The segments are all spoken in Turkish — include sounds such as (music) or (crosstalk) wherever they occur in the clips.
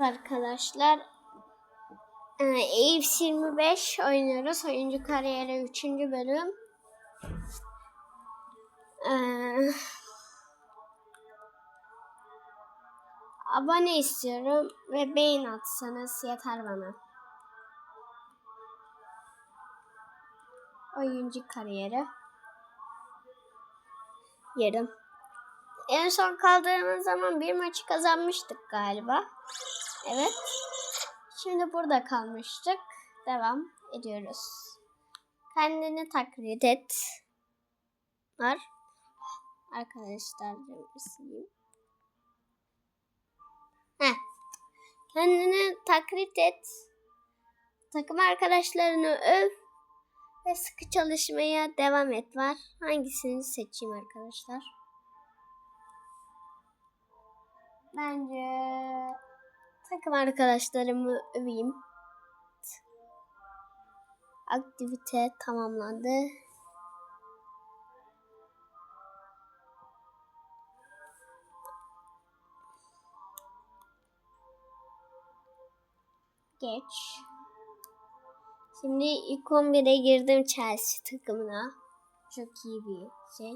arkadaşlar. Eves 25 oynuyoruz. Oyuncu kariyeri 3. bölüm. Ee, abone istiyorum ve beğen atsanız yeter bana. Oyuncu kariyeri. Yarım. En son kaldığımız zaman bir maçı kazanmıştık galiba. Evet. Şimdi burada kalmıştık. Devam ediyoruz. Kendini taklit et. Var. Arkadaşlar sileyim. Heh. Kendini taklit et. Takım arkadaşlarını öv. Ve sıkı çalışmaya devam et var. Hangisini seçeyim arkadaşlar? Bence takım arkadaşlarımı öveyim. Aktivite tamamlandı. Geç. Şimdi ilk 11'e girdim Chelsea takımına. Çok iyi bir şey.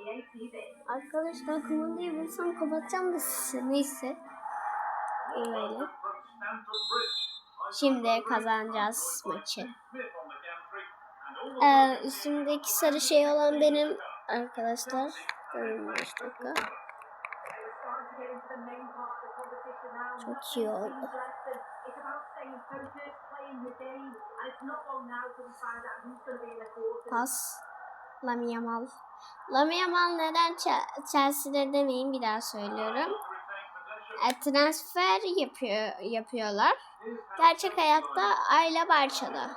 EA TV. arkadaşlar kumandayı bulsam kapatacağım da size neyse. Böyle. Şimdi kazanacağız maçı. Ee, üstümdeki sarı şey olan benim arkadaşlar. They were starting Pas. Lami Yamal. Lami Yamal neden Ch- Chelsea'de demeyin bir daha söylüyorum. E, transfer yapıyor yapıyorlar. Gerçek hayatta Ayla Barça'da.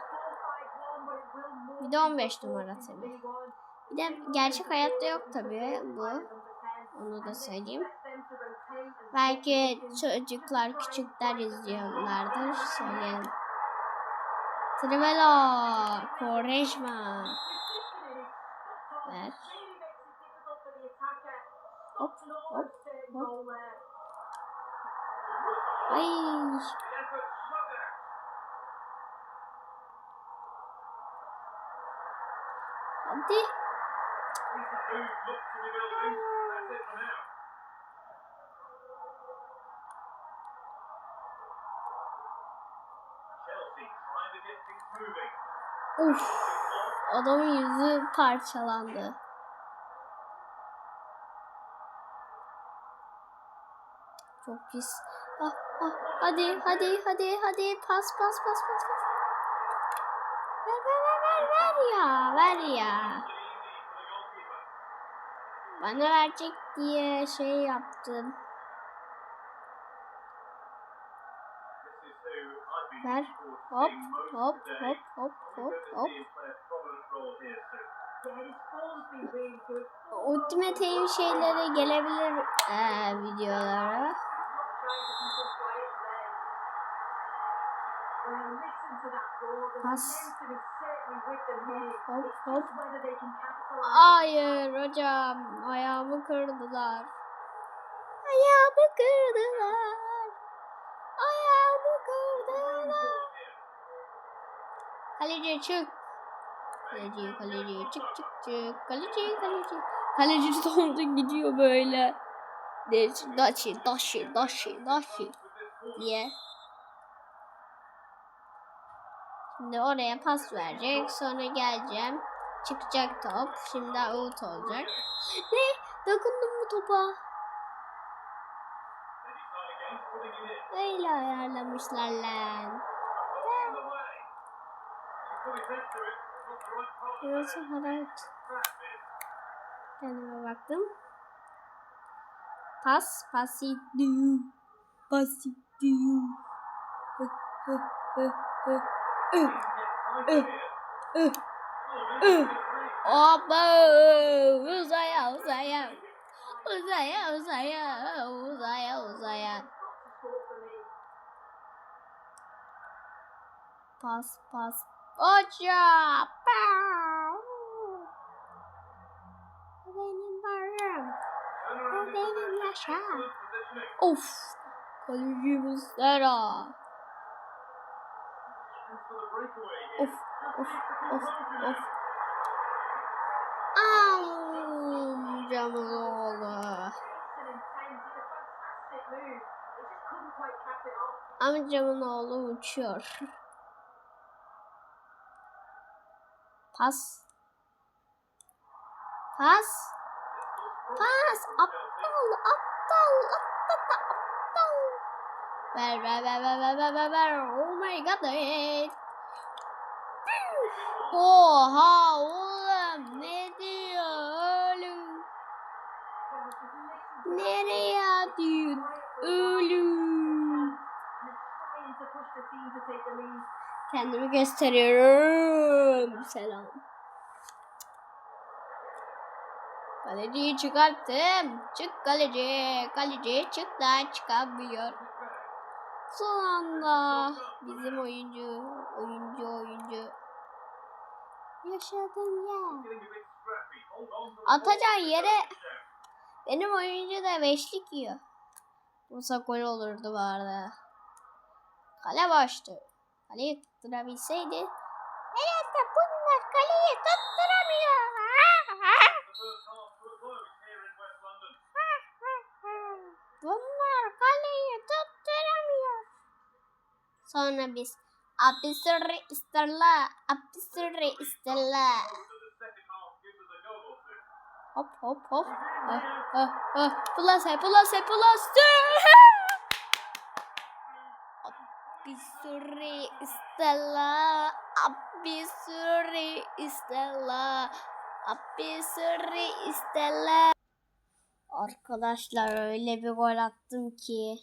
Bir de 15 numara tabii. Bir de gerçek hayatta yok tabii bu. Onu da söyleyeyim. Belki çocuklar küçükler izliyorlardır. Söyleyelim. Trivelo, Quaresma. Ver. Hop, hop, hop. Ay. Hadi. Uf. Adamın yüzü parçalandı. Çok pis. Ah, ah, hadi, hadi, hadi, hadi. Pas, pas, pas, pas, pas. Ver, ver, ver, ver, ver ya. Ver ya. Bana verecek diye şey yaptın. Ver. Hop, hop, hop, hop, hop, hop. Ultimate Team şeyleri gelebilir eee, videolara. Pas. Hop, hop. Hayır hocam. Ayağımı kırdılar. Ayağımı kırdılar. Kaleci çık. Kaleci, kaleci, çık çık çık. Kaleci, kaleci. Kaleci (laughs) sonunda gidiyor böyle. Daşı, daşı, daşı, daşı, daşı diye. Şimdi oraya pas verecek. Sonra geleceğim. Çıkacak top. Şimdi out olacak. (gasps) Ne? Dokundum mu topa? Öyle ayarlamışlar lan. Burası Harald. Kendime baktım. Pas, pasi diyu. Pasi diyu. Opa! Uzaya, uzaya. Uzaya, uzaya. Uzaya, uzaya. Pas, pas, Hoca benim varım. Bu benim yaşam. Of kaleci Muslera of of of of amcamın oğlu amcamın oğlu uçuyor Pas. Pas. Pas. Aptal. Aptal. Aptal. Aptal. Ver ver ver ver ver ver ver ver. Oh my god. Hey. Oha oğlum ne diyor oğlum? Nereye atıyor oğlum? Kendimi gösteriyorum. Selam. Kaleciyi çıkarttım. Çık kaleci. Kaleci çık da çıkamıyor. Son anda bizim oyuncu oyuncu oyuncu. Yaşadığım yer. Atacağın yere benim oyuncu da beşlik yiyor. Olsa gol olurdu bu arada. Kale boştu. Kaleyi tutturabilseydi. Evet de bunlar kaleyi tutturamıyor. bunlar kaleyi tutturamıyor. Sonra biz Apisuri isterla, apisuri isterla. Hop hop hop. Ah, ah, ah. Pulase, pulase, pulase. Apisuri isterla, apisuri isterla, apisuri isterla. Arkadaşlar öyle bir gol attım ki.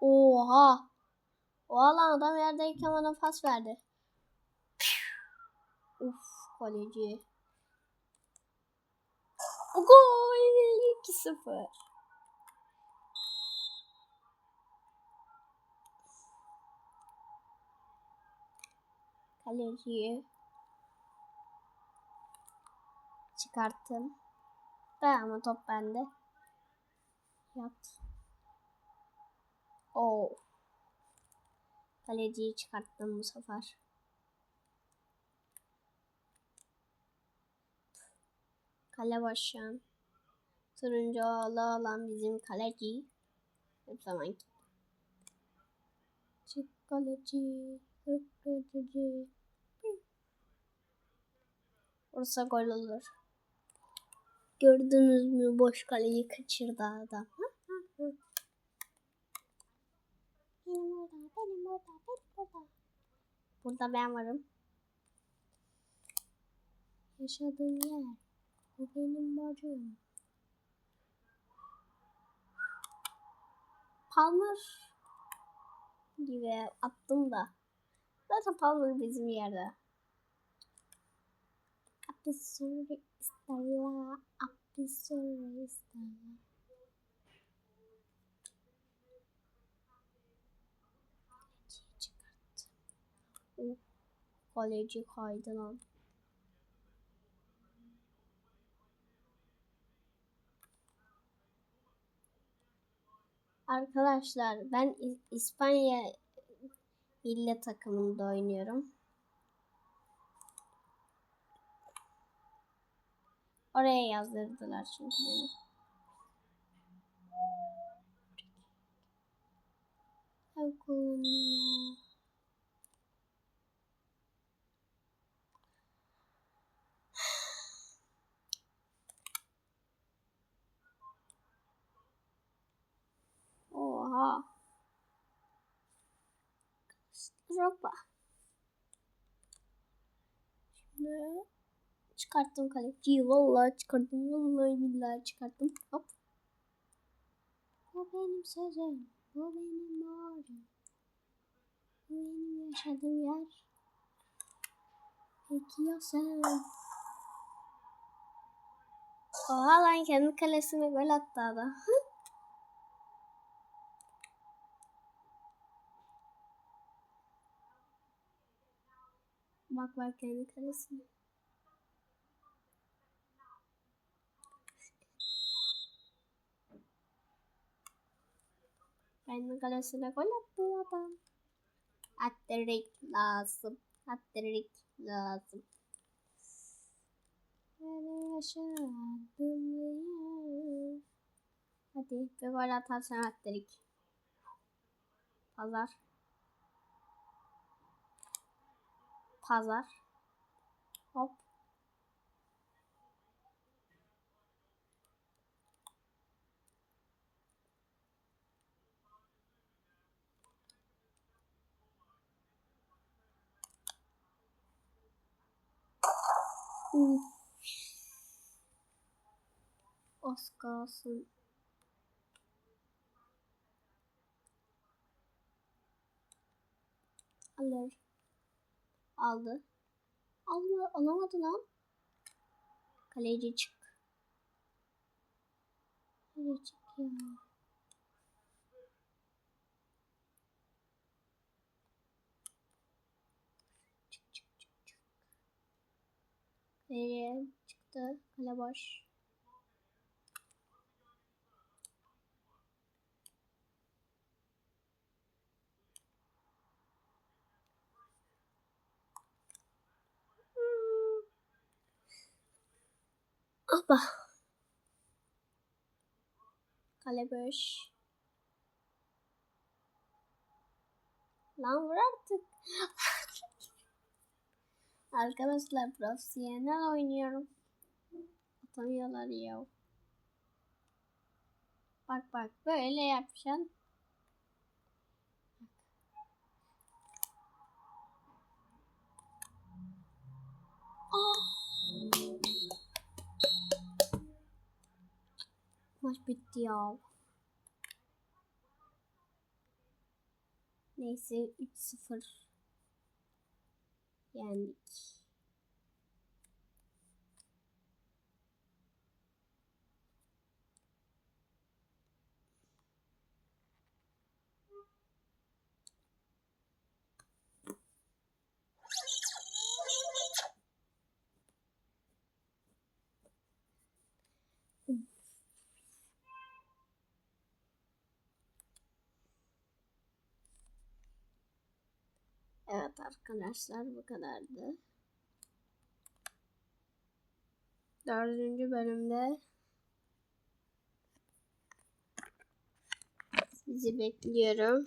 Oha. Oha lan adam yerdeyken bana pas verdi. Uf kaleci. Gol 2-0. Kaleciyi çıkarttım. Ben ama top bende. Yat. Oo. Kaleciyi çıkarttım bu sefer. Kale boş şu an. Turuncu oğlu olan bizim kaleci. Hep zaman Çık kaleci. Çık kaleci. Olsa gol olur. Gördünüz mü boş kaleyi kaçırdı adam. Benim orada, benim orada, benim orada. Burada ben varım. Yaşadığım yer. Bu benim barım. Palmer gibi attım da. Zaten Palmer bizim yerde. Apisuri istella, apisuri istella. Kaleciyi çıkarttı. Oh, kaleci kaydı lan. Arkadaşlar ben İspanya milli takımında oynuyorum. Oraya yazdırdılar çünkü beni. Ay Oha. Ropa. Ne? Çıkarttım kaleciyi. Vallahi çıkarttım. Vallahi billahi çıkarttım. Hop. Bu benim sözüm. Bu benim mağaram. Bu benim yaşadığım yer. Peki ya sen? Oha lan kendi kalesine gol attı adam. Bak bak kendi kalesine. Kendi kalesine gol attı adam. Attırik lazım. Attırik lazım. Ben yaşadım ya. Hadi bir gol atarsan attırik. Pazar. Pazar. Hop. Uf. Az kalsın. Alır. Aldı. Aldı. Alamadı lan. Kaleci çık. Kaleci çık ya. Kaleci çıktı. Kale boş. Hoppa. Kale boş. Lan vur artık. (laughs) Arkadaşlar profesyonel oynuyorum. Atamıyorlar ya. Bak bak böyle yapacaksın. Aa! Maç bitti ya. Neyse 3-0 yendik. Evet arkadaşlar bu kadardı. Dördüncü bölümde sizi bekliyorum.